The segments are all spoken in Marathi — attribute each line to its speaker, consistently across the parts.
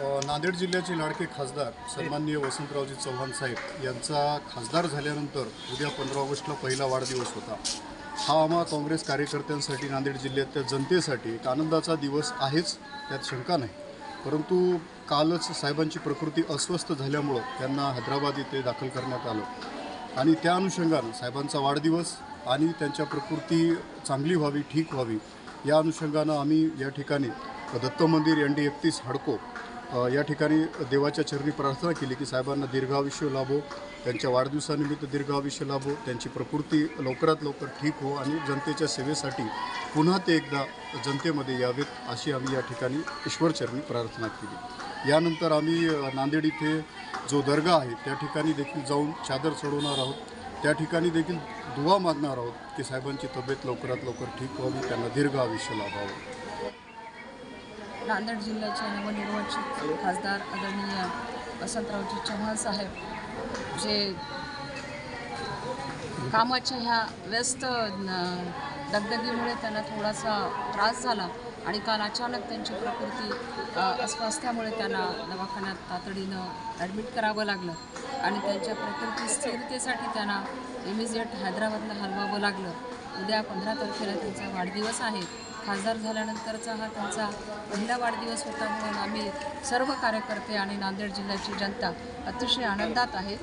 Speaker 1: नांदेड जिल्ह्याचे लाडके खासदार सन्माननीय वसंतरावजी चव्हाण साहेब यांचा खासदार झाल्यानंतर उद्या पंधरा ऑगस्टला पहिला वाढदिवस होता. हा आम्हा काँग्रेस कार्यकर्त्यांसाठी नांदेड जिल्ह्यातल्या जनतेसाठी एक आनंदाचा दिवस आहेच त्यात शंका नाही. परंतु कालच साहेबांची प्रकृती अस्वस्थ झाल्यामुळं त्यांना हैदराबाद येथे दाखल करण्यात आलं. आणि त्या अनुषंगानं साहेबांचा वाढदिवस आणि त्यांच्या प्रकृती चांगली व्हावी ठीक व्हावी या अनुषंगानं आम्ही या ठिकाणी दत्त मंदिर एन डी एकतीस हडको या ठिकाणी देवाच्या चरणी प्रार्थना केली की साहेबांना दीर्घायुष्य लाभो त्यांच्या वाढदिवसानिमित्त दीर्घायुष्य लाभो त्यांची प्रकृती लवकरात लवकर ठीक हो आणि जनतेच्या सेवेसाठी पुन्हा ते एकदा जनतेमध्ये यावेत अशी आम्ही या ठिकाणी ईश्वरचरणी प्रार्थना केली. यानंतर आम्ही नांदेड इथे जो दर्गा आहे त्या ठिकाणी देखील जाऊन चादर चढवणार आहोत. त्या ठिकाणी देखील दुवा मागणार आहोत की साहेबांची तब्येत लवकरात लवकर ठीक व्हावी त्यांना दीर्घ आयुष्य लाभावं.
Speaker 2: नांदेड जिल्ह्याचे नवनिर्वाचित खासदार आदरणीय वसंतरावजी चव्हाण साहेब जे कामाच्या ह्या व्यस्त न- दगदगीमुळे त्यांना थोडासा त्रास झाला आणि काल अचानक त्यांची प्रकृती अस्वास्थ्यामुळे त्यांना दवाखान्यात तातडीनं ॲडमिट करावं लागलं आणि त्यांच्या प्रकृती स्थिरतेसाठी त्यांना इमिजिएट हैदराबादला हलवावं लागलं. उद्या पंधरा तारखेला त्यांचा वाढदिवस आहे. खासदार झाल्यानंतरचा हा त्यांचा पहिला वाढदिवस होता म्हणून आम्ही सर्व कार्यकर्ते आणि नांदेड जिल्ह्याची जनता अतिशय आनंदात आहे.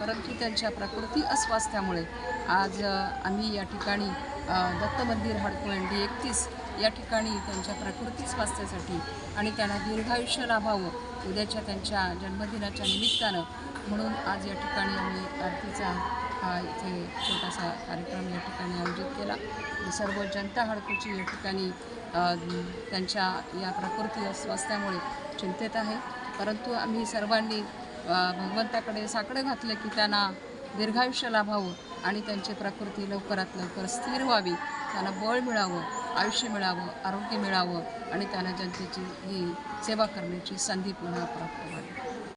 Speaker 2: परंतु त्यांच्या प्रकृती अस्वास्थ्यामुळे आज आम्ही या ठिकाणी दत्त मंदिर हडको एन डी एकतीस या ठिकाणी त्यांच्या प्रकृती स्वास्थ्यासाठी आणि त्यांना दीर्घायुष्य लाभावं उद्याच्या त्यांच्या जन्मदिनाच्या निमित्तानं म्हणून आज या ठिकाणी आम्ही आरतीचा हा इथे छोटासा कार्यक्रम या ठिकाणी आयोजित केला. सर्व जनता हडकूची या ठिकाणी त्यांच्या या प्रकृती अस्वास्थ्यामुळे चिंतेत आहे. परंतु आम्ही सर्वांनी भगवंताकडे साकडं घातलं की त्यांना दीर्घायुष्य लाभावं आणि त्यांची प्रकृती लवकरात लवकर स्थिर व्हावी. त्यांना बळ मिळावं आयुष्य मिळावं आरोग्य मिळावं आणि त्यांना जनतेची ही सेवा करण्याची संधी पुन्हा प्राप्त व्हावी.